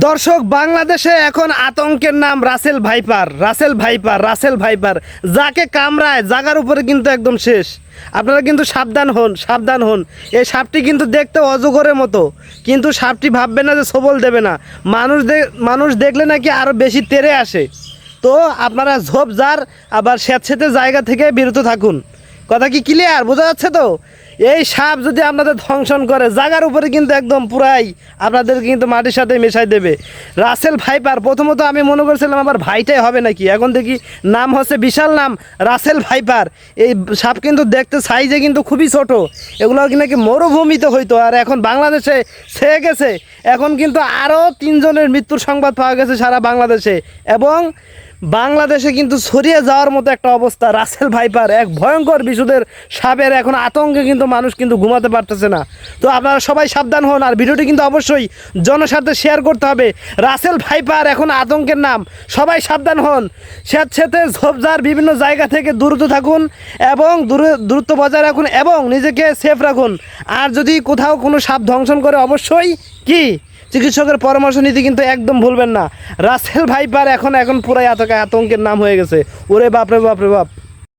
দর্শক, বাংলাদেশে এখন আতঙ্কের নাম Russell viper Russell viper Russell viper. যাকে কামড়ায়, জাগার উপরে কিন্তু একদম শেষ। আপনারা কিন্তু সাবধান হন সাবধান হন। এই সাপটি কিন্তু দেখতে অজগরের মতো। কিন্তু সাপটি ভাববে না যে সবল দেবে না। মানুষ মানুষ দেখলে নাকি আরও বেশি তেরে আসে। তো আপনারা ঝোপ যার আবার স্যাঁতস্যাঁতে জায়গা থেকে বিরত থাকুন। কথা কি ক্লিয়ার বোঝা যাচ্ছে তো? এই সাপ যদি আপনাদের ধ্বংসন করে, জাগার উপরে কিন্তু একদম পুরাই আপনাদের কিন্তু মাটির সাথে মেশাই দেবে। রাসেল ভাইপার, প্রথমত আমি মনে করছিলাম আমার ভাইটাই হবে নাকি, এখন দেখি নাম হচ্ছে বিশাল নাম, রাসেল ভাইপার। এই সাপ কিন্তু দেখতে সাইজে কিন্তু খুবই ছোট এগুলো কি নাকি মরুভূমিতে হইতো, আর এখন বাংলাদেশে ছেয়ে গেছে। এখন কিন্তু আরও তিনজনের মৃত্যুর সংবাদ পাওয়া গেছে সারা বাংলাদেশে, এবং বাংলাদেশে কিন্তু ছড়িয়ে যাওয়ার মতো একটা অবস্থা। রাসেল ভাইপার এক ভয়ঙ্কর বিশুদের সাপের এখন আতঙ্কে কিন্তু মানুষ কিন্তু ঘুমাতে পারতেছে না। তো আপনারা সবাই সাবধান হন আর ভিডিওটি কিন্তু অবশ্যই জনস্বার্থে শেয়ার করতে হবে। রাসেল ভাইপার এখন আতঙ্কের নাম। সবাই সাবধান হন। স্যাঁতস্যাঁতে ঝোপঝাড় বিভিন্ন জায়গা থেকে দূরত্ব থাকুন এবং দূরে- দূরত্ব বজায় রাখুন এবং নিজেকে সেফ রাখুন। আর যদি কোথাও কোনো সাপ ধ্বংসন করে, অবশ্যই কি? চিকিৎসকের পরামর্শ নিতে কিন্তু একদম ভুলবেন না। রাসেল ভাইপার এখন এখন পুরাই আতঙ্ক আতঙ্কের নাম হয়ে গেছে। ওরে বাপরে বাপরে বাপ।